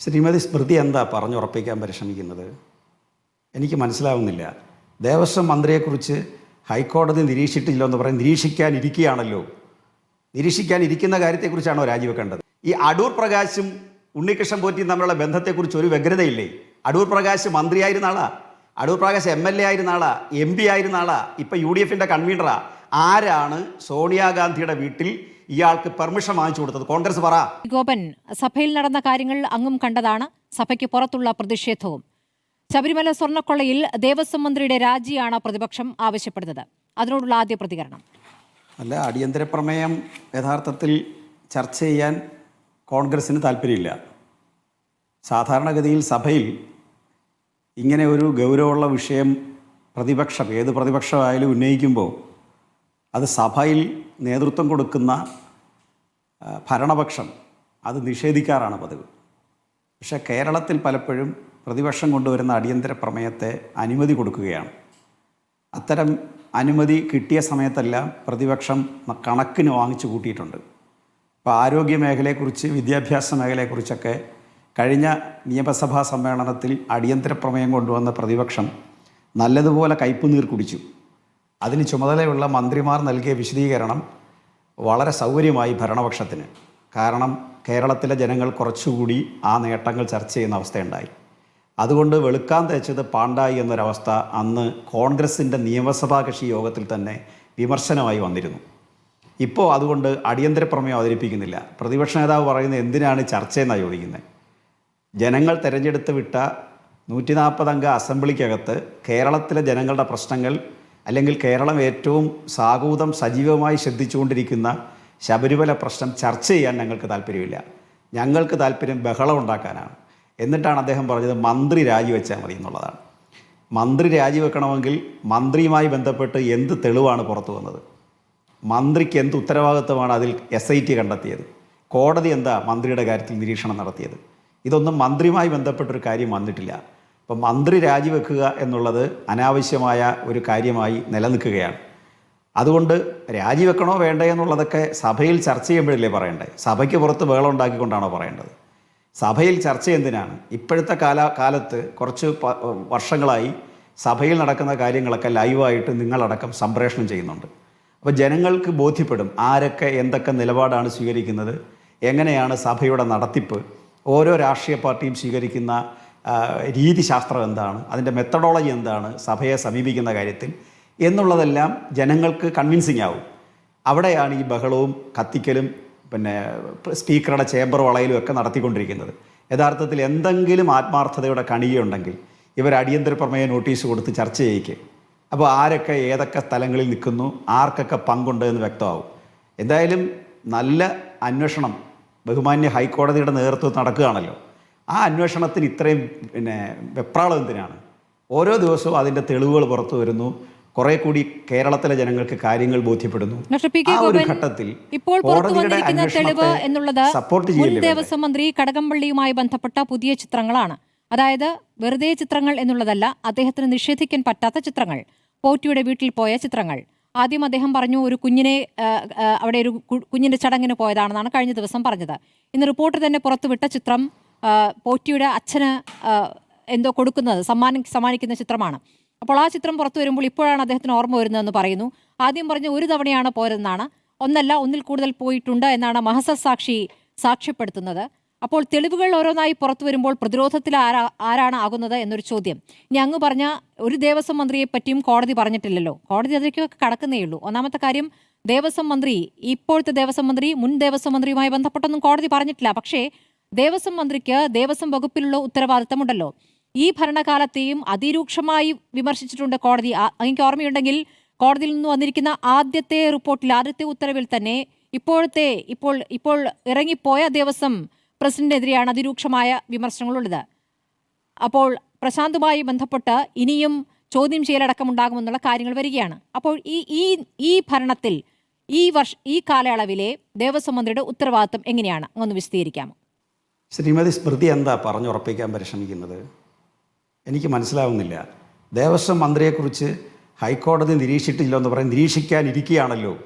ശ്രീമതി സ്മൃതി എന്താ പറഞ്ഞുറപ്പിക്കാൻ പരിശ്രമിക്കുന്നത്? എനിക്ക് മനസ്സിലാവുന്നില്ല. ദേവസ്വം മന്ത്രിയെക്കുറിച്ച് ഹൈക്കോടതി നിരീക്ഷിച്ചിട്ടില്ല എന്ന് പറയും നിരീക്ഷിക്കാനിരിക്കുകയാണല്ലോ. നിരീക്ഷിക്കാനിരിക്കുന്ന കാര്യത്തെക്കുറിച്ചാണോ രാജിവെക്കേണ്ടത്? ഈ അടൂർ പ്രകാശും ഉണ്ണികൃഷ്ണൻ പോറ്റിയും തമ്മിലുള്ള ബന്ധത്തെക്കുറിച്ച് ഒരു വ്യഗ്രതയില്ലേ? അടൂർ പ്രകാശ് മന്ത്രിയായിരുന്ന ആളാ? Adoor Prakash M L A ആയിരുന്ന ആളാ? എം പി ആയിരുന്ന ആളാ? ഇപ്പം യു ഡി എഫിന്റെ കൺവീനറാ? ആരാണ് സോണിയാഗാന്ധിയുടെ വീട്ടിൽ ഇയാൾക്ക് പെർമിഷൻ വാങ്ങിച്ചു കൊടുത്തത്. കോൺഗ്രസ് പറ. ഗോപൻ സഭയിൽ നടന്ന കാര്യങ്ങൾ അങ്ങും കണ്ടതാണ്. സഭയ്ക്ക് പുറത്തുള്ള പ്രതിഷേധവും. ശബരിമല സ്വർണക്കൊള്ളയിൽ ദേവസ്വം മന്ത്രിയുടെ രാജിയാണ് പ്രതിപക്ഷം ആവശ്യപ്പെടുന്നത്. അതിനോടുള്ള ആദ്യ പ്രതികരണം. അല്ല അടിയന്തര പ്രമേയം യഥാർത്ഥത്തിൽ ചർച്ച ചെയ്യാൻ കോൺഗ്രസിന് താല്പര്യമില്ല. സാധാരണഗതിയിൽ സഭയിൽ ഇങ്ങനെ ഒരു ഗൗരവമുള്ള വിഷയം പ്രതിപക്ഷം ഏത് പ്രതിപക്ഷമായാലും ഉന്നയിക്കുമ്പോൾ അത് സഭയിൽ നേതൃത്വം കൊടുക്കുന്ന ഭരണപക്ഷം അത് നിഷേധിക്കാറാണ് പതിവ്. പക്ഷേ കേരളത്തിൽ പലപ്പോഴും പ്രതിപക്ഷം കൊണ്ടുവരുന്ന അടിയന്തര പ്രമേയത്തെ അനുമതി കൊടുക്കുകയാണ്. അത്തരം അനുമതി കിട്ടിയ സമയത്തെല്ലാം പ്രതിപക്ഷം കണക്കിന് വാങ്ങിച്ചു കൂട്ടിയിട്ടുണ്ട്. ഇപ്പോൾ ആരോഗ്യ മേഖലയെക്കുറിച്ച് വിദ്യാഭ്യാസ മേഖലയെക്കുറിച്ചൊക്കെ കഴിഞ്ഞ നിയമസഭാ സമ്മേളനത്തിൽ അടിയന്തര പ്രമേയം കൊണ്ടുവന്ന പ്രതിപക്ഷം നല്ലതുപോലെ കയ്പുനീർ കുടിച്ചു. അതിന് ചുമതലയുള്ള മന്ത്രിമാർ നൽകിയ വിശദീകരണം വളരെ സൗകര്യമായി ഭരണപക്ഷത്തിന്. കാരണം കേരളത്തിലെ ജനങ്ങൾ കുറച്ചുകൂടി ആ നേട്ടങ്ങൾ ചർച്ച ചെയ്യുന്ന അവസ്ഥയുണ്ടായി. അതുകൊണ്ട് വെളുക്കാൻ തേച്ചത് പാണ്ടായി എന്നൊരവസ്ഥ അന്ന് കോൺഗ്രസിന്റെ നിയമസഭാ കക്ഷി യോഗത്തിൽ തന്നെ വിമർശനമായി വന്നിരുന്നു. ഇപ്പോൾ അതുകൊണ്ട് അടിയന്തര പ്രമേയം അവതരിപ്പിക്കുന്നില്ല. പ്രതിപക്ഷ നേതാവ് പറയുന്നത് എന്തിനാണ് ചർച്ചയെന്നാണ് ചോദിക്കുന്നത് ജനങ്ങൾ തിരഞ്ഞെടുത്ത് വിട്ട നൂറ്റി നാൽപ്പതംഗ അസംബ്ലിക്കകത്ത് കേരളത്തിലെ ജനങ്ങളുടെ പ്രശ്നങ്ങൾ അല്ലെങ്കിൽ കേരളം ഏറ്റവും സാഗൂതം സജീവമായി ശ്രദ്ധിച്ചുകൊണ്ടിരിക്കുന്ന ശബരിമല പ്രശ്നം ചർച്ച ചെയ്യാൻ ഞങ്ങൾക്ക് താല്പര്യമില്ല. ഞങ്ങൾക്ക് താല്പര്യം ബഹളം ഉണ്ടാക്കാനാണ്. എന്നിട്ടാണ് അദ്ദേഹം പറഞ്ഞത് മന്ത്രി രാജിവെച്ചാൽ മതി എന്നുള്ളതാണ്. മന്ത്രി രാജിവെക്കണമെങ്കിൽ മന്ത്രിയുമായി ബന്ധപ്പെട്ട് എന്ത് തെളിവാണ് പുറത്തു വന്നത്? മന്ത്രിക്ക് എന്ത് ഉത്തരവാദിത്വമാണ് അതിൽ എസ് ഐ ടി കണ്ടെത്തിയത്? കോടതി എന്താ മന്ത്രിയുടെ കാര്യത്തിൽ നിരീക്ഷണം നടത്തിയത്? ഇതൊന്നും മന്ത്രിയുമായി ബന്ധപ്പെട്ടൊരു കാര്യം വന്നിട്ടില്ല. അപ്പം മന്ത്രി രാജിവെക്കുക എന്നുള്ളത് അനാവശ്യമായ ഒരു കാര്യമായി നിലനിൽക്കുകയാണ്. അതുകൊണ്ട് രാജിവെക്കണോ വേണ്ടേ എന്നുള്ളതൊക്കെ സഭയിൽ ചർച്ച ചെയ്യുമ്പോഴല്ലേ പറയണ്ടേ സഭയ്ക്ക് പുറത്ത് ബഹളം ഉണ്ടാക്കിക്കൊണ്ടാണോ പറയേണ്ടത്? സഭയിൽ ചർച്ച എന്തിനാണ്? ഇപ്പോഴത്തെ കാല കാലത്ത് കുറച്ച് വർഷങ്ങളായി സഭയിൽ നടക്കുന്ന കാര്യങ്ങളൊക്കെ ലൈവായിട്ട് നിങ്ങളടക്കം സംപ്രേഷണം ചെയ്യുന്നുണ്ട്. അപ്പോൾ ജനങ്ങൾക്ക് ബോധ്യപ്പെടും ആരൊക്കെ എന്തൊക്കെ നിലപാടാണ് സ്വീകരിക്കുന്നത് എങ്ങനെയാണ് സഭയുടെ നടത്തിപ്പ് ഓരോ രാഷ്ട്രീയ പാർട്ടിയും സ്വീകരിക്കുന്ന രീതിശാസ്ത്രം എന്താണ് അതിന്റെ മെത്തഡോളജി എന്താണ് സഭയെ സമീപിക്കുന്ന കാര്യത്തിൽ എന്നുള്ളതെല്ലാം ജനങ്ങൾക്ക് കൺവിൻസിങ് ആവും. അവിടെയാണ് ഈ ബഹളവും കത്തിക്കലും പിന്നെ സ്പീക്കറുടെ ചേംബർ വളയിലും ഒക്കെ നടത്തിക്കൊണ്ടിരിക്കുന്നത്. യഥാർത്ഥത്തിൽ എന്തെങ്കിലും ആത്മാർത്ഥതയുടെ കണികയുണ്ടെങ്കിൽ ഇവർ അടിയന്തര പ്രമേയ നോട്ടീസ് കൊടുത്ത് ചർച്ച ചെയ്യിക്കുക അപ്പോൾ ആരൊക്കെ ഏതൊക്കെ സ്ഥലങ്ങളിൽ നിൽക്കുന്നു ആർക്കൊക്കെ പങ്കുണ്ട് എന്ന് വ്യക്തമാവും. എന്തായാലും നല്ല അന്വേഷണം ബഹുമാന്യ ഹൈക്കോടതിയുടെ നേതൃത്വത്തിൽ നടക്കുകയാണല്ലോ. ആ അന്വേഷണത്തിന് ഇത്രയും പിന്നെ വെപ്രാളം എന്തിനാണ്? ഓരോ ദിവസവും അതിന്റെ തെളിവുകൾ പുറത്തു വരുന്നു. കുറെ കൂടി കേരളത്തിലെ ജനങ്ങൾക്ക് കാര്യങ്ങൾ ബോധ്യപ്പെടുന്നു. ആ ഒരു ഘട്ടത്തിൽ ഇപ്പോൾ തെളിവ് എന്നുള്ളത് സപ്പോർട്ട് ദേവസ്വം മന്ത്രി കടകംപള്ളിയുമായി ബന്ധപ്പെട്ട പുതിയ ചിത്രങ്ങളാണ്. അതായത് വെറുതെ ചിത്രങ്ങൾ എന്നുള്ളതല്ല അദ്ദേഹത്തിന് നിഷേധിക്കാൻ പറ്റാത്ത ചിത്രങ്ങൾ പോറ്റിയുടെ വീട്ടിൽ പോയ ചിത്രങ്ങൾ. ആദ്യം അദ്ദേഹം പറഞ്ഞു ഒരു കുഞ്ഞിനെ അവിടെ ഒരു കുഞ്ഞിന്റെ ചടങ്ങിന് പോയതാണെന്നാണ് കഴിഞ്ഞ ദിവസം പറഞ്ഞത്. ഇന്ന് റിപ്പോർട്ട് തന്നെ പുറത്തുവിട്ട ചിത്രം പോറ്റിയുടെ അച്ഛന് എന്തോ കൊടുക്കുന്നത് സമ്മാനം സമ്മാനിക്കുന്ന ചിത്രമാണ്. അപ്പോൾ ആ ചിത്രം പുറത്തു വരുമ്പോൾ ഇപ്പോഴാണ് അദ്ദേഹത്തിന് ഓർമ്മ വരുന്നതെന്ന് പറയുന്നു. ആദ്യം പറഞ്ഞ ഒരു തവണയാണ് പോയതെന്നാണ്. ഒന്നല്ല ഒന്നിൽ കൂടുതൽ പോയിട്ടുണ്ട് എന്നാണ് മഹസ സാക്ഷി സാക്ഷ്യപ്പെടുത്തുന്നത്. അപ്പോൾ തെളിവുകൾ ഓരോന്നായി പുറത്തു വരുമ്പോൾ പ്രതിരോധത്തിൽ ആരാ ആരാണ് ആകുന്നത് എന്നൊരു ചോദ്യം. ഇനി അങ്ങ് പറഞ്ഞ ഒരു ദേവസ്വം മന്ത്രിയെ പറ്റിയും കോടതി പറഞ്ഞിട്ടില്ലല്ലോ. കോടതി അതിലേക്കൊക്കെ കടക്കുന്നേ ഉള്ളൂ. ഒന്നാമത്തെ കാര്യം ദേവസ്വം മന്ത്രി ഇപ്പോഴത്തെ ദേവസ്വം മന്ത്രി മുൻ ദേവസ്വം മന്ത്രിയുമായി ബന്ധപ്പെട്ടൊന്നും കോടതി പറഞ്ഞിട്ടില്ല. പക്ഷേ ദേവസ്വം മന്ത്രിക്ക് ദേവസ്വം വകുപ്പിലുള്ള ഉത്തരവാദിത്തമുണ്ടല്ലോ. ഈ ഭരണകാലത്തെയും അതിരൂക്ഷമായി വിമർശിച്ചിട്ടുണ്ട് കോടതി. എനിക്ക് ഓർമ്മയുണ്ടെങ്കിൽ കോടതിയിൽ നിന്ന് വന്നിരിക്കുന്ന ആദ്യത്തെ റിപ്പോർട്ടിൽ ആദ്യത്തെ ഉത്തരവിൽ തന്നെ ഇപ്പോഴത്തെ ഇപ്പോൾ ഇപ്പോൾ ഇറങ്ങിപ്പോയ ദേവസ്വം പ്രസിഡന്റിനെതിരെയാണ് അതിരൂക്ഷമായ വിമർശനങ്ങളുള്ളത്. അപ്പോൾ പ്രശാന്തുമായി ബന്ധപ്പെട്ട് ഇനിയും ചോദ്യം ചെയ്യലടക്കം ഉണ്ടാകുമെന്നുള്ള കാര്യങ്ങൾ വരികയാണ്. അപ്പോൾ ഈ ഈ ഈ ഭരണത്തിൽ ഈ വർഷ ഈ കാലയളവിലെ ദേവസ്വം മന്ത്രിയുടെ ഉത്തരവാദിത്വം എങ്ങനെയാണ്? ഒന്ന് വിശദീകരിക്കാമോ? ശ്രീമതി സ്മൃതി എന്താ പറഞ്ഞുറപ്പിക്കാൻ പരിശ്രമിക്കുന്നത്? എനിക്ക് മനസ്സിലാവുന്നില്ല. ദേവസ്വം മന്ത്രിയെക്കുറിച്ച് ഹൈക്കോടതി നിരീക്ഷിച്ചിട്ടില്ല എന്ന് പറയും നിരീക്ഷിക്കാനിരിക്കുകയാണല്ലോ.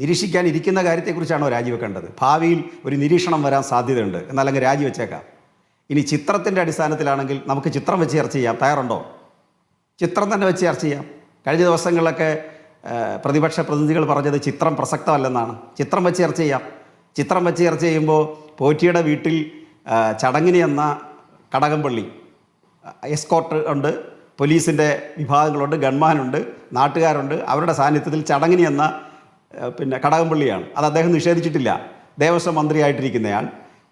നിരീക്ഷിക്കാനിരിക്കുന്ന കാര്യത്തെക്കുറിച്ചാണോ രാജിവെക്കേണ്ടത്? ഭാവിയിൽ ഒരു നിരീക്ഷണം വരാൻ സാധ്യതയുണ്ട്. എന്നാലങ്ങ് രാജിവെച്ചേക്കാം. ഇനി ചിത്രത്തിന്റെ അടിസ്ഥാനത്തിലാണെങ്കിൽ നമുക്ക് ചിത്രം വെച്ച് ചർച്ച ചെയ്യാം. തയ്യാറുണ്ടോ? ചിത്രം തന്നെ വെച്ച് ചർച്ച ചെയ്യാം. കഴിഞ്ഞ ദിവസങ്ങളിലൊക്കെ പ്രതിപക്ഷ പ്രതിനിധികൾ പറഞ്ഞത് ചിത്രം പ്രസക്തമല്ലെന്നാണ്. ചിത്രം വെച്ച് ചർച്ച ചെയ്യാം. ചിത്രം വെച്ച് ചർച്ച ചെയ്യുമ്പോൾ പോറ്റിയുടെ വീട്ടിൽ ചടങ്ങിന് എന്ന കടകംപള്ളി. എസ്കോട്ട് ഉണ്ട് പോലീസിന്റെ വിഭാഗങ്ങളുണ്ട് ഗൺമാനുണ്ട് നാട്ടുകാരുണ്ട്. അവരുടെ സാന്നിധ്യത്തിൽ ചടങ്ങിന് എന്ന പിന്നെ കടകംപള്ളിയാണ്. അത് അദ്ദേഹം നിഷേധിച്ചിട്ടില്ല. ദേവസ്വം മന്ത്രിയായിട്ടിരിക്കുന്നയാൾ.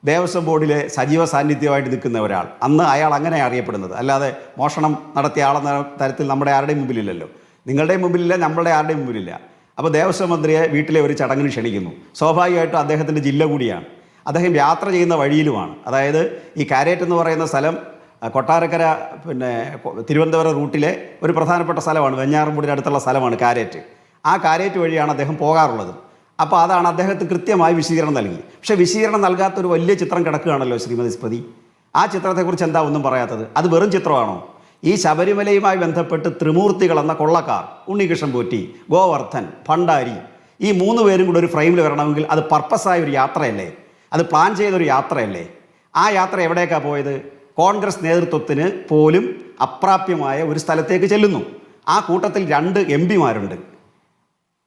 ദേവസ്വം ബോർഡിലെ സജീവ സാന്നിധ്യമായിട്ട് നിൽക്കുന്ന ഒരാൾ. അന്ന് അയാൾ അങ്ങനെ അറിയപ്പെടുന്നത്. അല്ലാതെ മോഷണം നടത്തിയ ആളെന്ന തരത്തിൽ നമ്മുടെ ആരുടെയും മുമ്പിലില്ലല്ലോ. നിങ്ങളുടെയും മുമ്പിലില്ല നമ്മളുടെ ആരുടെയും മുമ്പിലില്ല. അപ്പോൾ ദേവസ്വം മന്ത്രിയെ വീട്ടിലെ ഒരു ചടങ്ങിന് ക്ഷണിക്കുന്നു. സ്വാഭാവികമായിട്ടും അദ്ദേഹത്തിന്റെ ജില്ല കൂടിയാണ്. അദ്ദേഹം യാത്ര ചെയ്യുന്ന വഴിയിലുമാണ്. അതായത് ഈ കാരേറ്റ് എന്ന് പറയുന്ന സ്ഥലം കൊട്ടാരക്കര പിന്നെ തിരുവനന്തപുരം റൂട്ടിലെ ഒരു പ്രധാനപ്പെട്ട സ്ഥലമാണ്. വെഞ്ഞാറമ്പൂടിന് അടുത്തുള്ള സ്ഥലമാണ് കാരേറ്റ്. ആ കാരേറ്റ് വഴിയാണ് അദ്ദേഹം പോകാറുള്ളത്. അപ്പോൾ അതാണ് അദ്ദേഹത്തിന് കൃത്യമായി വിശദീകരണം നൽകി. പക്ഷേ വിശദീകരണം നൽകാത്ത ഒരു വലിയ ചിത്രം കിടക്കുകയാണല്ലോ ശ്രീമതി സ്പതി ആ ചിത്രത്തെക്കുറിച്ച് എന്താ ഒന്നും പറയാത്തത്? അത് വെറും ചിത്രമാണോ? ഈ ശബരിമലയുമായി ബന്ധപ്പെട്ട് ത്രിമൂർത്തികൾ എന്ന കൊള്ളക്കാർ ഉണ്ണികൃഷ്ണൻ പോറ്റി ഗോവർദ്ധൻ ഭണ്ഡാരി ഈ മൂന്ന് പേരും കൂടെ ഒരു ഫ്രെയിമിൽ വരണമെങ്കിൽ അത് പർപ്പസായ ഒരു യാത്രയല്ലേ? അത് പ്ലാൻ ചെയ്തൊരു യാത്രയല്ലേ? ആ യാത്ര എവിടേക്കാണ് പോയത്? കോൺഗ്രസ് നേതൃത്വത്തിന് പോലും അപ്രാപ്യമായ ഒരു സ്ഥലത്തേക്ക് ചെല്ലുന്നു. ആ കൂട്ടത്തിൽ രണ്ട് എം പിമാരുണ്ട്.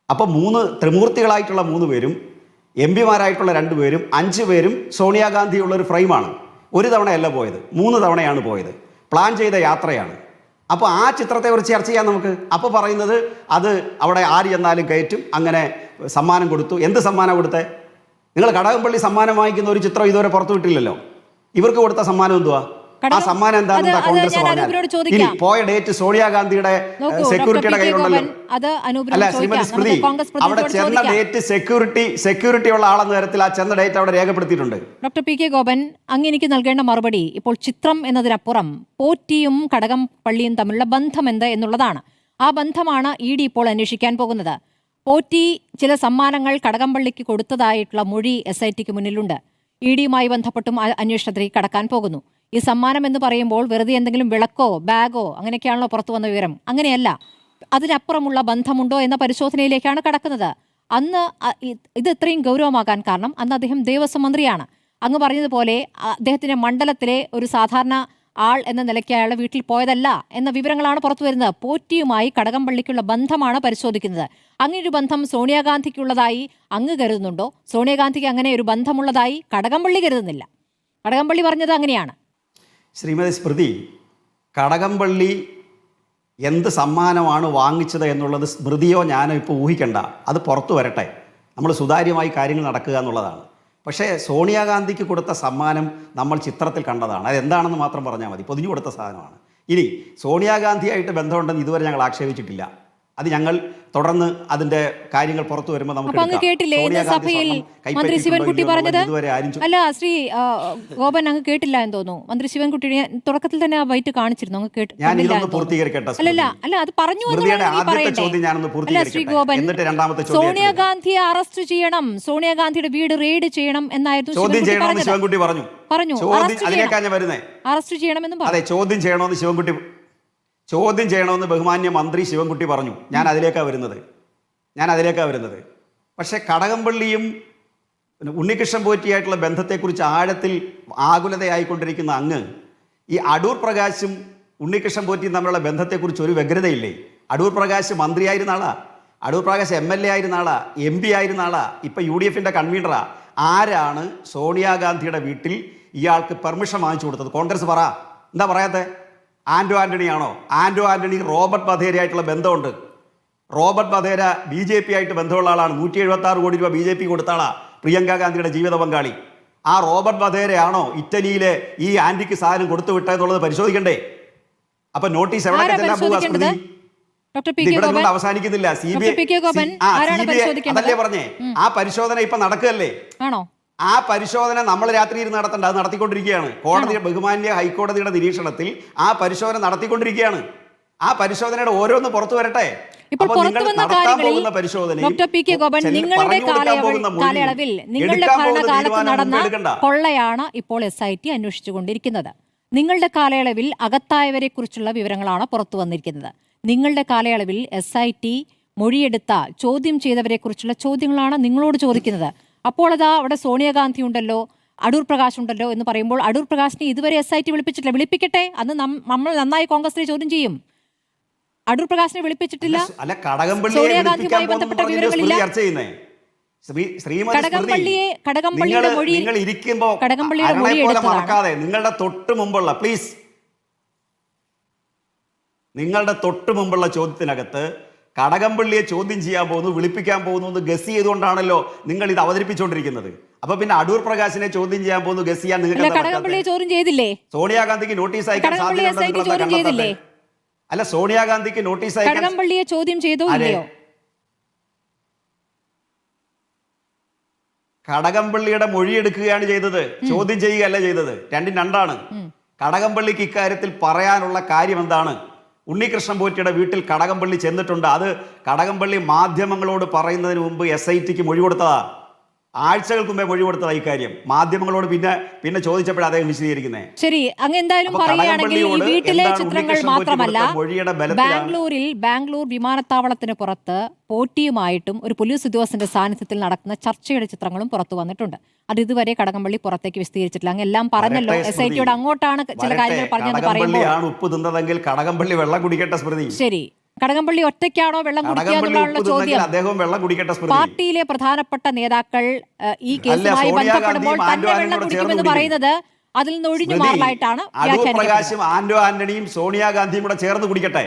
അപ്പോൾ മൂന്ന് ത്രിമൂർത്തികളായിട്ടുള്ള മൂന്ന് പേരും എം പിമാരായിട്ടുള്ള രണ്ട് പേരും അഞ്ച് പേരും സോണിയാഗാന്ധിയുള്ള ഒരു ഫ്രെയിമാണ്. ഒരു തവണയല്ല പോയത് മൂന്ന് തവണയാണ് പോയത്. പ്ലാൻ ചെയ്ത യാത്രയാണ്. അപ്പോൾ ആ ചിത്രത്തെ കുറിച്ച് ചർച്ച ചെയ്യാം നമുക്ക്. അപ്പോൾ പറയുന്നത് അത് അവിടെ ആര് ചെന്നാലും കയറ്റും അങ്ങനെ സമ്മാനം കൊടുത്തു. എന്ത് സമ്മാനം കൊടുത്തേ? നിങ്ങൾ കടകംപള്ളി സമ്മാനം വാങ്ങിക്കുന്ന ഒരു ചിത്രം ഇതുവരെ പുറത്തു വിട്ടില്ലല്ലോ ഇവർക്ക് കൊടുത്ത സമ്മാനം എന്തുവാ? ആ സമ്മാനം എന്താണെന്ന് കോൺഗ്രസ് പറഞ്ഞാൽ? ഇനി പോയ ഡേറ്റ് സോണിയാഗാന്ധിയുടെ സെക്യൂരിറ്റിയുടെ. കയ്യിലുണ്ടല്ലോ. അല്ല. ശ്രീമതി സ്മൃതി അവിടെ ചെന്ന ഡേറ്റ് സെക്യൂരിറ്റി സെക്യൂരിറ്റി ഉള്ള ആളെന്ന തരത്തിൽ ആ ചെന്ന ഡേറ്റ് അവിടെ രേഖപ്പെടുത്തിയിട്ടുണ്ട്. ഡോക്ടർ പി കെ ഗോപൻ അങ്ങ് എനിക്ക് നൽകേണ്ട മറുപടി ഇപ്പോൾ ചിത്രം എന്നതിനപ്പുറം പോറ്റിയും കടകം പള്ളിയും തമ്മിലുള്ള ബന്ധം എന്ത് എന്നുള്ളതാണ്. ആ ബന്ധമാണ് ഇ ഡി ഇപ്പോൾ അന്വേഷിക്കാൻ പോകുന്നത്. പോറ്റി ചില സമ്മാനങ്ങൾ കടകംപള്ളിക്ക് കൊടുത്തതായിട്ടുള്ള മൊഴി എസ് ഐ ടിക്ക് മുന്നിലുണ്ട്. ഇ ഡിയുമായി ബന്ധപ്പെട്ടും അന്വേഷണത്തിൽ അന്വേഷണത്തിലേക്ക് കടക്കാൻ പോകുന്നു. ഈ സമ്മാനം എന്ന് പറയുമ്പോൾ വെറുതെ എന്തെങ്കിലും വിളക്കോ ബാഗോ അങ്ങനെയൊക്കെയാണല്ലോ പുറത്തു വന്ന വിവരം. അങ്ങനെയല്ല. അതിനപ്പുറമുള്ള ബന്ധമുണ്ടോ എന്ന പരിശോധനയിലേക്കാണ് കടക്കുന്നത്. അന്ന് ഇത് ഇത്രയും ഗൗരവമാകാൻ കാരണം അന്ന് അദ്ദേഹം ദേവസ്വം മന്ത്രിയാണ്. അങ്ങ് പറഞ്ഞതുപോലെ അദ്ദേഹത്തിന്റെ മണ്ഡലത്തിലെ ഒരു സാധാരണ ആൾ എന്ന നിലയ്ക്ക് അയാൾ വീട്ടിൽ പോയതല്ല എന്ന വിവരങ്ങളാണ് പുറത്തു വരുന്നത്. പോറ്റിയുമായി കടകംപള്ളിക്കുള്ള ബന്ധമാണ് പരിശോധിക്കുന്നത്. അങ്ങനെ ഒരു ബന്ധം സോണിയാഗാന്ധിക്കുള്ളതായി അങ്ങ് കരുതുന്നുണ്ടോ? സോണിയാഗാന്ധിക്ക് അങ്ങനെ ഒരു ബന്ധമുള്ളതായി കടകംപള്ളി കരുതുന്നില്ല. കടകംപള്ളി പറഞ്ഞത് അങ്ങനെയാണ്. ശ്രീമതി സ്മൃതി കടകംപള്ളി എന്ത് സമ്മാനമാണ് വാങ്ങിച്ചത് എന്നുള്ളത് സ്മൃതിയോ ഞാനോ ഇപ്പോൾ ഊഹിക്കണ്ട. അത് പുറത്തു വരട്ടെ. നമ്മൾ സുതാര്യമായി കാര്യങ്ങൾ നടക്കുക എന്നുള്ളതാണ്. പക്ഷേ സോണിയാഗാന്ധിക്ക് കൊടുത്ത സമ്മാനം നമ്മൾ ചിത്രത്തിൽ കണ്ടതാണ്. അത് എന്താണെന്ന് മാത്രം പറഞ്ഞാൽ മതി. പൊതിഞ്ഞു കൊടുത്ത സാധനമാണ്. ഇനി സോണിയാഗാന്ധിയായിട്ട് ബന്ധമുണ്ടെന്ന് ഇതുവരെ ഞങ്ങൾ ആക്ഷേപിച്ചിട്ടില്ല. അത് ഞങ്ങൾ തുടർന്ന് അതിന്റെ കാര്യങ്ങൾ പുറത്തു വരുമ്പോൾ നമുക്ക്. കേട്ടില്ലേ ഇന്ന് സഭയിൽ മന്ത്രി ശിവൻകുട്ടി പറഞ്ഞത്? അല്ല ശ്രീ ഗോപൻ അങ്ങ് കേട്ടില്ല എന്ന് തോന്നുന്നു. മന്ത്രി ശിവൻകുട്ടി തുടക്കത്തിൽ തന്നെ ആ വൈറ്റ് കാണിച്ചിരുന്നു അങ്ങ് കേട്ട് ഞാൻ ഇതൊന്ന്. പൂർത്തീകരിക്കട്ടെ അല്ലല്ല അല്ല അത് പറഞ്ഞു അല്ല ശ്രീ ഗോപൻ രണ്ടാമത്തെ സോണിയാഗാന്ധിയെ അറസ്റ്റ് ചെയ്യണം. സോണിയാഗാന്ധിയുടെ വീട് റെയ്ഡ് ചെയ്യണം എന്നായിരുന്നു ചോദ്യം ശിവൻകുട്ടി പറഞ്ഞു. പറഞ്ഞു. അറസ്റ്റ് ചെയ്യണമെന്നും പറഞ്ഞു. അതെ ചോദ്യം ചെയ്യണമെന്ന് ശിവൻകുട്ടി ചോദ്യം ചെയ്യണമെന്ന് ബഹുമാന്യ മന്ത്രി ശിവൻകുട്ടി പറഞ്ഞു. ഞാൻ അതിലേക്കാണ് വരുന്നത്. ഞാൻ അതിലേക്കാണ് വരുന്നത്. പക്ഷേ കടകംപള്ളിയും ഉണ്ണികൃഷ്ണൻ പോറ്റിയായിട്ടുള്ള ബന്ധത്തെക്കുറിച്ച് ആഴത്തിൽ ആകുലതയായിക്കൊണ്ടിരിക്കുന്ന അങ്ങ് ഈ അടൂർ പ്രകാശും ഉണ്ണികൃഷ്ണൻ പോറ്റിയും തമ്മിലുള്ള ബന്ധത്തെക്കുറിച്ച് ഒരു വ്യഗ്രതയില്ലേ? അടൂർ പ്രകാശ് മന്ത്രിയായിരുന്ന ആളാ. Adoor Prakash M L A ആയിരുന്ന ആളാ. എം പി ആയിരുന്ന ആളാ. ഇപ്പം യു ഡി എഫിന്റെ കൺവീനറാ. ആരാണ് സോണിയാഗാന്ധിയുടെ വീട്ടിൽ ഇയാൾക്ക് പെർമിഷൻ വാങ്ങിച്ചു കൊടുത്തത്? കോൺഗ്രസ് പറ. എന്താ പറയാത്തെ? ആൻഡോ ആന്റണി ആണോ ആൻഡോ ആന്റണി റോബർട്ട് ബധേരയായിട്ടുള്ള ബന്ധമുണ്ട്. Robert Vadra B J P ആയിട്ട് ബന്ധമുള്ള ആളാണ്. നൂറ്റി എഴുപത്തി ആറ് കോടി രൂപ ബി ജെ പി കൊടുത്ത ആളാ പ്രിയങ്ക ഗാന്ധിയുടെ ജീവിത പങ്കാളി. ആ റോബർട്ട് ബധേരയാണോ ഇറ്റലിയിലെ ഈ ആന്റിക്ക് സാധനം കൊടുത്തു വിട്ടതെന്നുള്ളത് പരിശോധിക്കണ്ടേ? അപ്പൊ നോട്ടീസ് എവിടെ സ്മൃതി? അവസാനിക്കുന്നില്ല. സി ബി പരിശോധിക്കേണ്ടത്? അതല്ലേ പറഞ്ഞേ? ആ പരിശോധന ഇപ്പൊ നടക്കുകയല്ലേ? ആണോ? ആ പരിശോധന നമ്മൾ രാത്രി ഇരുന്ന് നടത്തണ്ട അത് നടത്തിക്കൊണ്ടിരിക്കുകയാണ്. കോടതി ബഹുമാന്യ ഹൈക്കോടതിയുടെ നിരീക്ഷണത്തിൽ ആ പരിശോധന നടത്തിക്കൊണ്ടിരിക്കുകയാണ്. ആ പരിശോധനയുടെ ഓരോന്ന് പുറത്തു വരട്ടെ. ഇപ്പോൾ പുറത്തു വന്ന കാര്യങ്ങളിൽ ഡോക്ടർ പി കെ ഗോപൻ നിങ്ങളുടെ കാലയളവിൽ നിങ്ങളുടെ ഭരണകാലത്ത് നടന്ന കൊള്ളയാണ് ഇപ്പോൾ എസ് ഐ ടി അന്വേഷിച്ചുകൊണ്ടിരിക്കുന്നത്. നിങ്ങളുടെ കാലയളവിൽ അകത്തായവരെ കുറിച്ചുള്ള വിവരങ്ങളാണ് പുറത്തു വന്നിരിക്കുന്നത്. നിങ്ങളുടെ കാലയളവിൽ എസ് ഐ ടി മൊഴിയെടുത്ത ചോദ്യം ചെയ്തവരെ കുറിച്ചുള്ള ചോദ്യങ്ങളാണ് നിങ്ങളോട് ചോദിക്കുന്നത്. അപ്പോൾ അതാ അവിടെ സോണിയാഗാന്ധി ഉണ്ടല്ലോ അടൂർ പ്രകാശ് ഉണ്ടല്ലോ എന്ന് പറയുമ്പോൾ അടൂർ പ്രകാശിനെ ഇതുവരെ എസ് ഐ ടി വിളിപ്പിച്ചിട്ടില്ല. വിളിപ്പിക്കട്ടെ അന്ന് നമ്മൾ നന്നായി കോൺഗ്രസിനെ ചോദ്യം ചെയ്യും. അടൂർ പ്രകാശിനെ വിളിപ്പിച്ചിട്ടില്ല. സോണിയാഗാന്ധിയുമായി ബന്ധപ്പെട്ട വിവരങ്ങളില്ല. കടകംപള്ളിയെ- കടകംപള്ളിയുടെ മൊഴി- നിങ്ങൾ കടകംപള്ളിയുടെ മൊഴി എടുത്തതാണ്. നിങ്ങളുടെ തൊട്ട് മുമ്പുള്ള പ്ലീസ് നിങ്ങളുടെ തൊട്ട് മുമ്പുള്ള ചോദ്യത്തിനകത്ത് കടകംപള്ളിയെ ചോദ്യം ചെയ്യാൻ പോകുന്നു വിളിപ്പിക്കാൻ പോകുന്നു എന്ന് ഗസ് ചെയ്തുകൊണ്ടാണല്ലോ നിങ്ങൾ ഇത് അവതരിപ്പിച്ചുകൊണ്ടിരിക്കുന്നത്. അപ്പൊ പിന്നെ അടൂർ പ്രകാശിനെ ചോദ്യം ചെയ്യാൻ പോകുന്നു ഗസ് ചെയ്യാൻ നിങ്ങൾക്ക് ചോദ്യം ചെയ്തില്ലേ? സോണിയാഗാന്ധിക്ക് നോട്ടീസ് അയക്കാൻ? അല്ല സോണിയാഗാന്ധിക്ക് നോട്ടീസ് അയക്കാൻ ചോദ്യം ചെയ്തോ കടകംപള്ളിയുടെ മൊഴി എടുക്കുകയാണ് ചെയ്തത്. ചോദ്യം ചെയ്യുകയല്ല ചെയ്തത്. രണ്ടും രണ്ടാണ്. കടകംപള്ളിക്ക് ഇക്കാര്യത്തിൽ പറയാനുള്ള കാര്യം എന്താണ്? ഉണ്ണികൃഷ്ണൻ പോറ്റിയുടെ വീട്ടിൽ കടകംപള്ളി ചെന്നിട്ടുണ്ട്. അത് കടകംപള്ളി മാധ്യമങ്ങളോട് പറയുന്നതിന് മുമ്പ് എസ് ഐ ടിക്ക് മൊഴി കൊടുത്തതാ. ആഴ്ചകൾക്ക് മുമ്പേ മൊഴി കൊടുത്തതാ ഇക്കാര്യം മാധ്യമങ്ങളോട് പിന്നെ പിന്നെ ചോദിച്ചപ്പോഴാണ് അദ്ദേഹം വിശദീകരിക്കുന്നത് ശരി അങ്ങ് എന്തായാലും പറയുകയാണെങ്കിൽ ഈ വീട്ടിലെ ചിത്രങ്ങൾ മാത്രമല്ല ബാംഗ്ലൂരിൽ ബാംഗ്ലൂർ വിമാനത്താവളത്തിന് പുറത്ത് പോറ്റിയുമായിട്ടും ഒരു പോലീസ് ഉദ്യോഗസ്ഥന്റെ സാന്നിധ്യത്തിൽ നടക്കുന്ന ചർച്ചയുടെ ചിത്രങ്ങളും പുറത്തു വന്നിട്ടുണ്ട്. അത് ഇതുവരെ കടകംപള്ളി പുറത്തേക്ക് വിസ്തീരിച്ചിട്ടില്ല. അങ്ങ് എല്ലാം പറഞ്ഞല്ലോ. എസ് ഐ ടിയോട് അങ്ങോട്ടാണ് ചില കാര്യങ്ങൾ പറഞ്ഞത് പറയുമ്പോൾ ഉപ്പ് തിന്നതെങ്കിൽ കടകംപള്ളി വെള്ളം കുടിക്കട്ടെ സ്മൃതി. ശരി. കടകംപള്ളി ഒറ്റയ്ക്കാണോ വെള്ളം കുടിക്കുക കടകംപള്ളി എന്നുള്ളതാണ് ഉപ്പ് തിന്നെങ്കിൽ ചോദ്യം. പാർട്ടിയിലെ പ്രധാനപ്പെട്ട നേതാക്കൾ ഈ കേസുമായി ബന്ധപ്പെടുമ്പോൾ തന്നെ വെള്ളം കുടിക്കുമെന്ന് പറയുന്നത് അതിൽ നിന്ന് ഒഴിഞ്ഞു മാറാനായിട്ടാണ് മാറലായിട്ടാണ് പ്രകാശും ആന്റോ ആന്റണിയും സോണിയാഗാന്ധിയും കൂടെ ചേർന്ന് കുടിക്കട്ടെ.